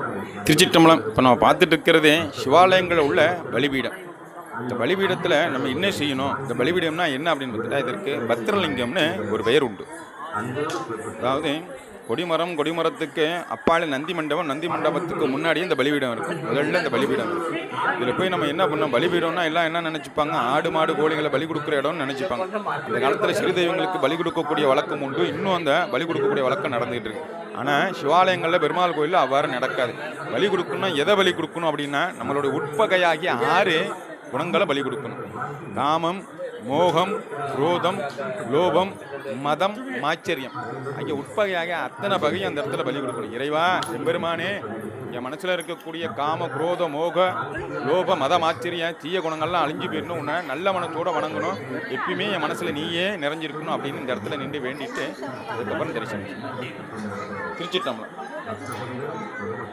திருச்சிட்டம்பலம் இப்போ நம்ம பார்த்துட்டு இருக்கிறதே சிவாலயங்களில் உள்ள பலிபீடம். இந்த பலிபீடத்தில் நம்ம என்ன செய்யணும்? இந்த பலிபீடம்னா என்ன அப்படின்னு பார்த்துட்டா இதற்கு பத்திரலிங்கம்னு ஒரு பெயர் உண்டு. அதாவது கொடிமரம் கொடிமரத்துக்கு அப்பால நந்தி மண்டபம் நந்தி மண்டபத்துக்கு முன்னாடி இந்த பலிபீடம் இருக்கும். முதல்ல இந்த பலிபீடம் இருக்கும். இதில் போய் நம்ம என்ன பண்ணோம்? பலிபீடம்னா எல்லாம் என்ன நினச்சிப்பாங்க? ஆடு மாடு கோழிகளை பலி கொடுக்குற இடம்னு நினச்சிப்பாங்க. இந்த காலத்தில் சிறு தெய்வங்களுக்கு பலி கொடுக்கக்கூடிய வழக்கம் உண்டு. இன்னும் அந்த பலி கொடுக்கக்கூடிய வழக்கம் நடந்துகிட்டு இருக்கு. ஆனால் சிவாலயங்களில் பெருமாள் கோயிலில் அவ்வாறு நடக்காது. பலி கொடுக்கணும்னா எதை பலி கொடுக்கணும் அப்படின்னா நம்மளுடைய உட்பகையாகிய ஆறு குணங்களை பலி கொடுக்கணும். காமம் மோகம் குரோதம் லோபம் மதம் மாச்சரியம். ஆகிய உட்பகையாக அத்தனை பகையும் அந்த இடத்துல பலி கொடுக்கணும். இறைவா எம்பெருமானே என் மனசில் இருக்கக்கூடிய காம குரோத மோக லோப மத மாச்சரியம் தீய குணங்கள்லாம் அழிஞ்சு போயிடணும். உன்னை நல்ல மனத்தோடு வணங்கணும். எப்பயுமே என் மனசில் நீயே நிறைஞ்சிருக்கணும் அப்படின்னு இந்த இடத்துல நின்று வேண்டிட்டு அதுக்கப்புறம் தரிசனம் திருச்சிட்டம்பலம்